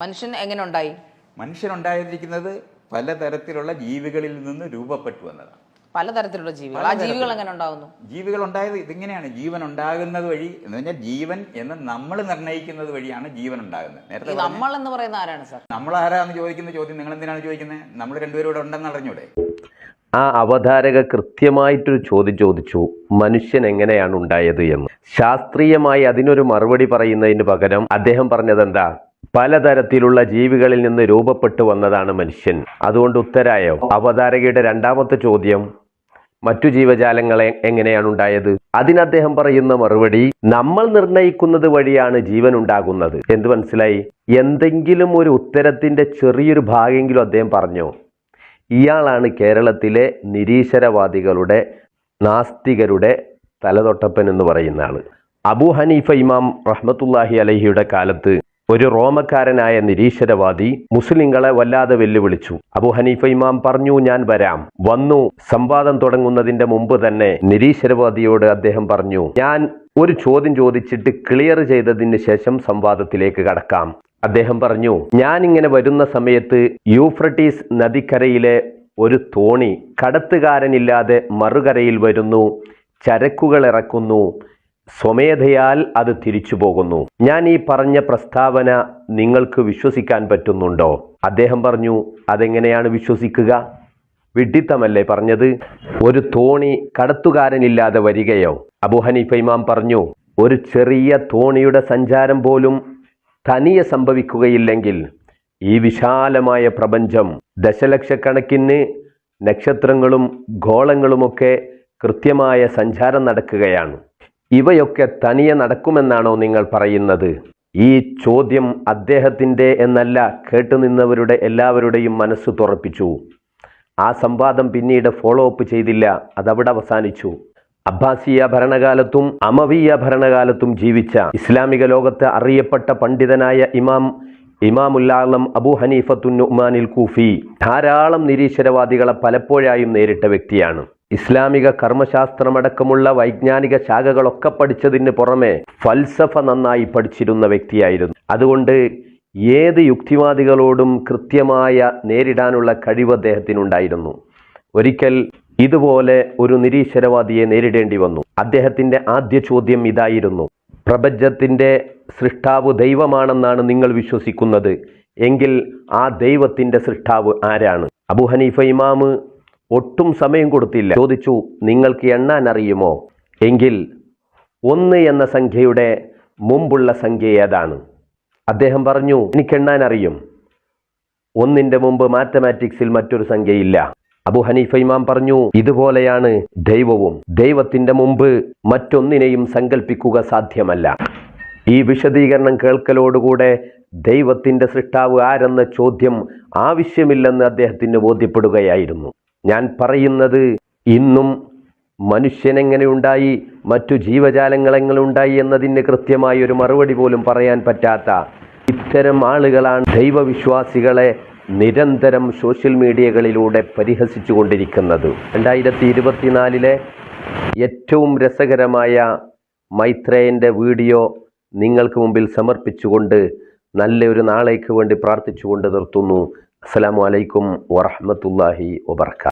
മനുഷ്യൻ എങ്ങനെ ഉണ്ടായി മനുഷ്യൻ മനുഷ്യനുണ്ടായിരിക്കുന്നത് പലതരത്തിലുള്ള ജീവികളിൽ നിന്ന് രൂപപ്പെട്ടു വന്നതാണ് പലതരത്തിലുള്ള ജീവികൾ. ആ ജീവികൾ എങ്ങനെ ഉണ്ടാകുന്നു ജീവികൾ ഉണ്ടായത് ഇതിങ്ങനെയാണ്. ജീവൻ ഉണ്ടാകുന്നത് വഴി എന്ന് പറഞ്ഞാൽ ജീവൻ എന്ന് നമ്മൾ നിർണയിക്കുന്നത് വഴിയാണ് ജീവൻ ഉണ്ടാകുന്നത് നേരത്തെ നമ്മൾ എന്ന് പറയുന്ന ആരാണ് സർ? നമ്മൾ ആരാന്ന് ചോദിക്കുന്ന ചോദ്യം നിങ്ങൾ എന്തിനാണ് ചോദിക്കുന്നത്? നമ്മൾ രണ്ടുപേരും ഇവിടെ ഉണ്ടെന്ന് അറിഞ്ഞൂടെ? ആ അവതാരക കൃത്യമായിട്ടൊരു ചോദ്യം ചോദിച്ചു. മനുഷ്യൻ എങ്ങനെയാണ് ഉണ്ടായത് എന്ന്. ശാസ്ത്രീയമായി അതിനൊരു മറുപടി പറയുന്നതിന് പകരം അദ്ദേഹം പറഞ്ഞത് എന്താ പലതരത്തിലുള്ള ജീവികളിൽ നിന്ന് രൂപപ്പെട്ടു വന്നതാണ് മനുഷ്യൻ. അതുകൊണ്ട് ഉത്തരായോ? അവതാരകയുടെ രണ്ടാമത്തെ ചോദ്യം മറ്റു ജീവജാലങ്ങളെ എങ്ങനെയാണ് ഉണ്ടായത്? അതിന് അദ്ദേഹം പറയുന്ന മറുപടി നമ്മൾ നിർണയിക്കുന്നത് വഴിയാണ് ജീവൻ ഉണ്ടാകുന്നത്. എന്ത് മനസ്സിലായി? എന്തെങ്കിലും ഒരു ഉത്തരത്തിന്റെ ചെറിയൊരു ഭാഗമെങ്കിലും അദ്ദേഹം പറഞ്ഞോ. ഇയാളാണ് കേരളത്തിലെ നിരീശ്വരവാദികളുടെ നാസ്തികരുടെ തലതൊട്ടപ്പൻ എന്ന് പറയുന്ന ആൾ. അബു ഹനീഫ ഇമാം റഹ്മത്തുല്ലാഹി അലഹിയുടെ കാലത്ത് ഒരു റോമക്കാരനായ നിരീശ്വരവാദി മുസ്ലിങ്ങളെ വല്ലാതെ വെല്ലുവിളിച്ചു. അബു ഹനീഫ ഇമാം പറഞ്ഞു ഞാൻ വരാം. വന്നു. സംവാദം തുടങ്ങുന്നതിന്റെ മുമ്പ് തന്നെ നിരീശ്വരവാദിയോട് അദ്ദേഹം പറഞ്ഞു ഞാൻ ഒരു ചോദ്യം ചോദിച്ചിട്ട് ക്ലിയർ ചെയ്തതിന് ശേഷം സംവാദത്തിലേക്ക് കടക്കാം. അദ്ദേഹം പറഞ്ഞു ഞാൻ ഇങ്ങനെ വരുന്ന സമയത്ത് യൂഫ്രട്ടീസ് നദിക്കരയിലെ ഒരു തോണി കടത്തുകാരനില്ലാതെ മറുകരയിൽ വരുന്നു ചരക്കുകൾ ഇറക്കുന്നു സ്വമേധയാൽ അത് തിരിച്ചു പോകുന്നു. ഞാൻ ഈ പറഞ്ഞ പ്രസ്താവന നിങ്ങൾക്ക് വിശ്വസിക്കാൻ പറ്റുന്നുണ്ടോ? അദ്ദേഹം പറഞ്ഞു അതെങ്ങനെയാണ് വിശ്വസിക്കുക? വിഡ്ഢിത്തമല്ലേ പറഞ്ഞത്? ഒരു തോണി കടത്തുകാരനില്ലാതെ വരികയോ? അബു ഹനീഫ ഇമാം പറഞ്ഞു ഒരു ചെറിയ തോണിയുടെ സഞ്ചാരം പോലും തനിയെ സംഭവിക്കുകയില്ലെങ്കിൽ ഈ വിശാലമായ പ്രപഞ്ചം ദശലക്ഷക്കണക്കിന് നക്ഷത്രങ്ങളും ഗോളങ്ങളുമൊക്കെ കൃത്യമായ സഞ്ചാരം നടക്കുകയാണ്. ഇവയൊക്കെ തനിയെ നടക്കുമെന്നാണോ നിങ്ങൾ പറയുന്നത്? ഈ ചോദ്യം അദ്ദേഹത്തിന്റെ എന്നല്ല കേട്ടുനിന്നവരുടെ എല്ലാവരുടെയും മനസ്സ് തുറപ്പിച്ചു. ആ സംവാദം പിന്നീട് ഫോളോ അപ്പ് ചെയ്തില്ല അതവിടെ അവസാനിച്ചു. അബ്ബാസിയ ഭരണകാലത്തും അമവിയ ഭരണകാലത്തും ജീവിച്ച ഇസ്ലാമിക ലോകത്ത് അറിയപ്പെട്ട പണ്ഡിതനായ ഇമാം ഇമാമുല്ലാളം അബു ഹനീഫത്തുൻ നുമാനിൽ കൂഫി ധാരാളം നിരീശ്വരവാദികളെ പലപ്പോഴായും നേരിട്ട വ്യക്തിയാണ്. ഇസ്ലാമിക കർമ്മശാസ്ത്രമടക്കമുള്ള വൈജ്ഞാനിക ശാഖകളൊക്കെ പഠിച്ചതിന് പുറമെ ഫൽസഫ നന്നായി പഠിച്ചിരുന്ന വ്യക്തിയായിരുന്നു. അതുകൊണ്ട് ഏത് യുക്തിവാദികളോടും കൃത്യമായ നേരിടാനുള്ള കഴിവ് അദ്ദേഹത്തിനുണ്ടായിരുന്നു. ഒരിക്കൽ ഇതുപോലെ ഒരു നിരീശ്വരവാദിയെ നേരിടേണ്ടി വന്നു. അദ്ദേഹത്തിന്റെ ആദ്യ ചോദ്യം ഇതായിരുന്നു. പ്രപഞ്ചത്തിന്റെ സൃഷ്ടാവ് ദൈവമാണെന്നാണ് നിങ്ങൾ വിശ്വസിക്കുന്നത്. എങ്കിൽ ആ ദൈവത്തിന്റെ സൃഷ്ടാവ് ആരാണ്? അബു ഹനീഫ ഇമാമ് ഒട്ടും സമയം കൊടുത്തില്ല. ചോദിച്ചു നിങ്ങൾക്ക് എണ്ണാൻ അറിയുമോ? എങ്കിൽ ഒന്ന് എന്ന സംഖ്യയുടെ മുമ്പുള്ള സംഖ്യ ഏതാണ്? അദ്ദേഹം പറഞ്ഞു എനിക്ക് എണ്ണാൻ അറിയും. ഒന്നിന്റെ മുമ്പ് മാത്തമാറ്റിക്സിൽ മറ്റൊരു സംഖ്യയില്ല. അബു ഹനീഫ ഇമാം പറഞ്ഞു ഇതുപോലെയാണ് ദൈവവും. ദൈവത്തിന്റെ മുമ്പ് മറ്റൊന്നിനെയും സങ്കല്പിക്കുക സാധ്യമല്ല. ഈ വിശദീകരണം കേൾക്കലോടുകൂടെ ദൈവത്തിന്റെ സൃഷ്ടാവ് ആരെന്ന ചോദ്യം ആവശ്യമില്ലെന്ന് അദ്ദേഹത്തിന് ബോധ്യപ്പെടുകയായിരുന്നു. ഞാൻ പറയുന്നത് ഇന്നും മനുഷ്യനെങ്ങനെയുണ്ടായി? മറ്റു ഉണ്ടായി എന്നതിന് കൃത്യമായ ഒരു മറുപടി പോലും പറയാൻ പറ്റാത്ത ഇത്തരം ആളുകളാണ് ദൈവവിശ്വാസികളെ നിരന്തരം സോഷ്യൽ മീഡിയകളിലൂടെ പരിഹസിച്ചു കൊണ്ടിരിക്കുന്നത് രണ്ടായിരത്തി ഇരുപത്തിനാലിലെ ഏറ്റവും രസകരമായ മൈത്രേയന്റെ വീഡിയോ നിങ്ങൾക്ക് മുമ്പിൽ സമർപ്പിച്ചുകൊണ്ട് നല്ലൊരു നാളേക്ക് വേണ്ടി പ്രാർത്ഥിച്ചുകൊണ്ട് നിർത്തുന്നു. അസ്സലാമു അലൈക്കും വറഹ്മത്തുള്ളാഹി വബർക്കാത്തു